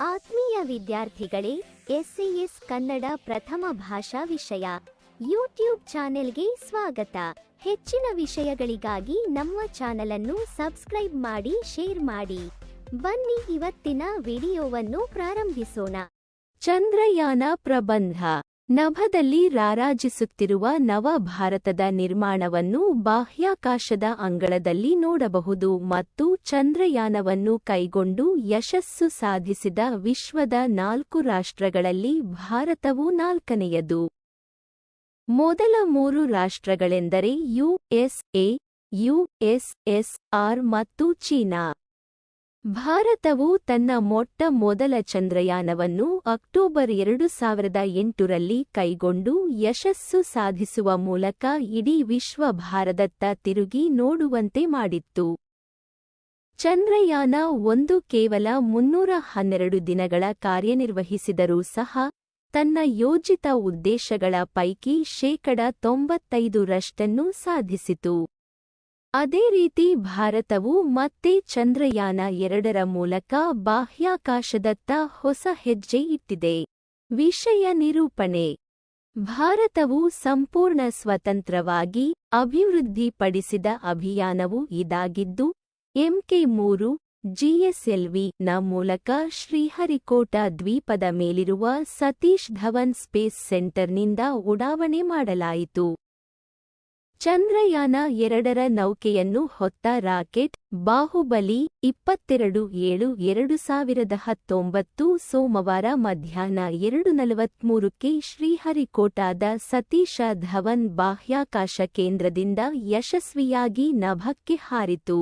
ಆತ್ಮೀಯ ವಿದ್ಯಾರ್ಥಿಗಳೇ, ಎಸ್ಸಿಎಸ್ ಕನ್ನಡ ಪ್ರಥಮ ಭಾಷಾ ವಿಷಯ. ಯೂಟ್ಯೂಬ್ ಚಾನೆಲ್ಗೆ ಸ್ವಾಗತ. ಹೆಚ್ಚಿನ ವಿಷಯಗಳಿಗಾಗಿ ನಮ್ಮ ಚಾನೆಲ್ ಅನ್ನು ಸಬ್ಸ್ಕ್ರೈಬ್ ಮಾಡಿ, ಶೇರ್ ಮಾಡಿ. ಬನ್ನಿ ಇವತ್ತಿನ ವಿಡಿಯೋವನ್ನು ಪ್ರಾರಂಭಿಸೋಣ. ಚಂದ್ರಯಾನ ಪ್ರಬಂಧ. ನಭದಲ್ಲಿ ರಾರಾಜಿಸುತ್ತಿರುವ ನವ ಭಾರತದ ನಿರ್ಮಾಣವನ್ನು ಬಾಹ್ಯಾಕಾಶದ ಅಂಗಳದಲ್ಲಿ ನೋಡಬಹುದು ಮತ್ತು ಚಂದ್ರಯಾನವನ್ನು ಕೈಗೊಂಡು ಯಶಸ್ಸು ಸಾಧಿಸಿದ ವಿಶ್ವದ ನಾಲ್ಕು ರಾಷ್ಟ್ರಗಳಲ್ಲಿ ಭಾರತವು ನಾಲ್ಕನೆಯದು. ಮೊದಲ ಮೂರು ರಾಷ್ಟ್ರಗಳೆಂದರೆ ಯುಎಸ್ಎ ಯುಎಸ್ಎಸ್ಆರ್ ಮತ್ತು ಚೀನಾ. ಭಾರತವು ತನ್ನ ಮೊಟ್ಟ ಮೊದಲ ಚಂದ್ರಯಾನವನ್ನು ಅಕ್ಟೋಬರ್ ಎರಡು ಸಾವಿರದ ಎಂಟರಲ್ಲಿ ಕೈಗೊಂಡು ಯಶಸ್ಸು ಸಾಧಿಸುವ ಮೂಲಕ ಇಡೀ ವಿಶ್ವ ಭಾರತದತ್ತ ತಿರುಗಿ ನೋಡುವಂತೆ ಮಾಡಿತ್ತು. ಚಂದ್ರಯಾನ ಒಂದು ಕೇವಲ ಮುನ್ನೂರ ಹನ್ನೆರಡು ದಿನಗಳ ಕಾರ್ಯನಿರ್ವಹಿಸಿದರೂ ಸಹ, ತನ್ನ ಯೋಜಿತ ಉದ್ದೇಶಗಳ ಪೈಕಿ ಶೇಕಡ ತೊಂಬತ್ತೈದು ರಷ್ಟನ್ನು ಸಾಧಿಸಿತು. ಅದೇ ರೀತಿ ಭಾರತವು ಮತ್ತೆ ಚಂದ್ರಯಾನ ಎರಡರ ಮೂಲಕ ಬಾಹ್ಯಾಕಾಶದತ್ತ ಹೊಸ ಹೆಜ್ಜೆ ಇಟ್ಟಿದೆ. ವಿಷಯ ನಿರೂಪಣೆ. ಭಾರತವು ಸಂಪೂರ್ಣ ಸ್ವತಂತ್ರವಾಗಿ ಅಭಿವೃದ್ಧಿಪಡಿಸಿದ ಅಭಿಯಾನವು ಇದಾಗಿದ್ದು, ಎಂಕೆ ಮೂರು ಜಿಎಸ್ಎಲ್ವಿ ನ ಮೂಲಕ ಶ್ರೀಹರಿಕೋಟ ದ್ವೀಪದ ಮೇಲಿರುವ ಸತೀಶ್ ಧವನ್ ಸ್ಪೇಸ್ ಸೆಂಟರ್ನಿಂದ ಉಡಾವಣೆ ಮಾಡಲಾಯಿತು. ಚಂದ್ರಯಾನ ಎರಡರ ನೌಕೆಯನ್ನು ಹೊತ್ತ ರಾಕೆಟ್ ಬಾಹುಬಲಿ ಇಪ್ಪತ್ತೆರಡು ಏಳು ಎರಡು ಸಾವಿರದ ಹತ್ತೊಂಬತ್ತು ಸೋಮವಾರ ಮಧ್ಯಾಹ್ನ ಎರಡು ನಲವತ್ಮೂರಕ್ಕೆ ಶ್ರೀಹರಿಕೋಟಾದ ಸತೀಶ ಧವನ್ ಬಾಹ್ಯಾಕಾಶ ಕೇಂದ್ರದಿಂದ ಯಶಸ್ವಿಯಾಗಿ ನಭಕ್ಕೆ ಹಾರಿತು.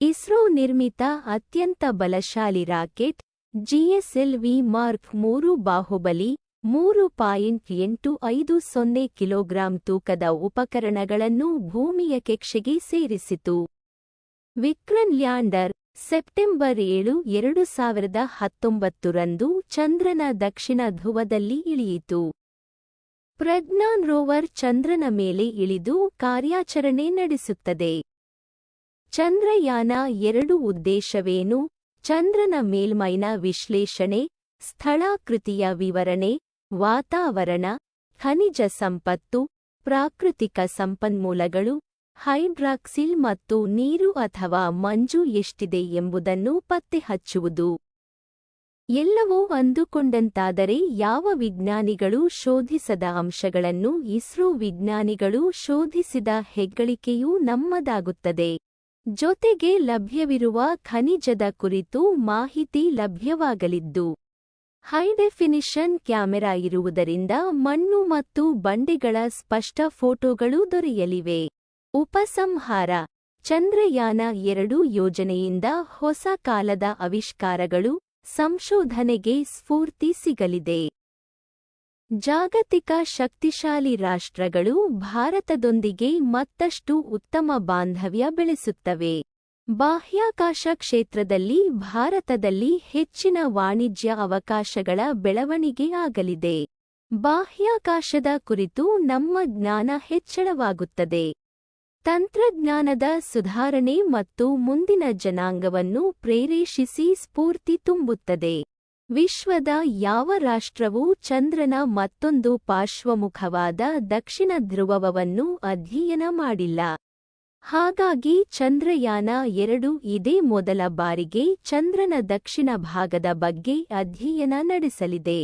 ಇಸ್ರೋ ನಿರ್ಮಿತ ಅತ್ಯಂತ ಬಲಶಾಲಿ ರಾಕೆಟ್ ಜಿಎಸ್ಎಲ್ವಿ ಮಾರ್ಕ್ ಮೂರು ಬಾಹುಬಲಿ ಮೂರು ಪಾಯಿಂಟ್ ಎಂಟು ಐದು ಸೊನ್ನೆ ಕಿಲೋಗ್ರಾಂ ತೂಕದ ಉಪಕರಣಗಳನ್ನು ಭೂಮಿಯ ಕೆಕ್ಷೆಗೆ ಸೇರಿಸಿತು. ವಿಕ್ರನ್ ಲ್ಯಾಂಡರ್, ಸೆಪ್ಟೆಂಬರ್ ಏಳು, ಎರಡು ಸಾವಿರದ ಹತ್ತೊಂಬತ್ತರಂದು ಚಂದ್ರನ ದಕ್ಷಿಣ ಧ್ರುವದಲ್ಲಿ ಇಳಿಯಿತು. ಪ್ರಜ್ಞಾನ್ ರೋವರ್ ಚಂದ್ರನ ಮೇಲೆ ಇಳಿದು ಕಾರ್ಯಾಚರಣೆ ನಡೆಸುತ್ತದೆ. ಚಂದ್ರಯಾನ ಎರಡು ಉದ್ದೇಶವೇನು? ಚಂದ್ರನ ಮೇಲ್ಮೈನ ವಿಶ್ಲೇಷಣೆ, ಸ್ಥಳಾಕೃತಿಯ ವಿವರಣೆ ವಾತಾವರಣ, ಖನಿಜ ಸಂಪತ್ತು, ಪ್ರಾಕೃತಿಕ ಸಂಪನ್ಮೂಲಗಳು, ಹೈಡ್ರಾಕ್ಸಿಲ್ ಮತ್ತು ನೀರು ಅಥವಾ ಮಂಜು ಎಷ್ಟಿದೆ ಎಂಬುದನ್ನು ಪತ್ತೆಹಚ್ಚುವುದು. ಎಲ್ಲವೂ ಅಂದುಕೊಂಡಂತಾದರೆ ಯಾವ ವಿಜ್ಞಾನಿಗಳು ಶೋಧಿಸದ ಅಂಶಗಳನ್ನು ಇಸ್ರೋ ವಿಜ್ಞಾನಿಗಳು ಶೋಧಿಸಿದ ಹೆಗ್ಗಳಿಕೆಯೂ ನಮ್ಮದಾಗುತ್ತದೆ. ಜೊತೆಗೆ ಲಭ್ಯವಿರುವ ಖನಿಜದ ಕುರಿತು ಮಾಹಿತಿ ಲಭ್ಯವಾಗಲಿದ್ದು. ಹೈಡೆಫಿನಿಷನ್ ಕ್ಯಾಮೆರಾ ಇರುವುದರಿಂದ ಮಣ್ಣು ಮತ್ತು ಬಂಡೆಗಳ ಸ್ಪಷ್ಟ ಫೋಟೋಗಳು ದೊರೆಯಲಿವೆ. ಉಪಸಂಹಾರ. ಚಂದ್ರಯಾನ ಎರಡು ಯೋಜನೆಯಿಂದ ಹೊಸ ಕಾಲದ ಆವಿಷ್ಕಾರಗಳು ಸಂಶೋಧನೆಗೆ ಸ್ಫೂರ್ತಿ ಸಿಗಲಿದೆ. ಜಾಗತಿಕ ಶಕ್ತಿಶಾಲಿ ರಾಷ್ಟ್ರಗಳು ಭಾರತದೊಂದಿಗೆ ಮತ್ತಷ್ಟು ಉತ್ತಮ ಬಾಂಧವ್ಯ ಬೆಳೆಸುತ್ತವೆ. ಬಾಹ್ಯಾಕಾಶ ಕ್ಷೇತ್ರದಲ್ಲಿ ಭಾರತದಲ್ಲಿ ಹೆಚ್ಚಿನ ವಾಣಿಜ್ಯ ಅವಕಾಶಗಳ ಬೆಳವಣಿಗೆ ಆಗಲಿದೆ. ಬಾಹ್ಯಾಕಾಶದ ಕುರಿತು ನಮ್ಮ ಜ್ಞಾನ ಹೆಚ್ಚಳವಾಗುತ್ತದೆ. ತಂತ್ರಜ್ಞಾನದ ಸುಧಾರಣೆ ಮತ್ತು ಮುಂದಿನ ಜನಾಂಗವನ್ನು ಪ್ರೇರೇಷಿಸಿ ಸ್ಫೂರ್ತಿ ತುಂಬುತ್ತದೆ. ವಿಶ್ವದ ಯಾವ ರಾಷ್ಟ್ರವೂ ಚಂದ್ರನ ಮತ್ತೊಂದು ಪಾರ್ಶ್ವಮುಖವಾದ ದಕ್ಷಿಣ ಧ್ರುವವನ್ನು ಅಧ್ಯಯನ ಮಾಡಿಲ್ಲ. ಹಾಗಾಗಿ ಚಂದ್ರಯಾನ ಎರಡು ಇದೇ ಮೊದಲ ಬಾರಿಗೆ ಚಂದ್ರನ ದಕ್ಷಿಣ ಭಾಗದ ಬಗ್ಗೆ ಅಧ್ಯಯನ ನಡೆಸಲಿದೆ.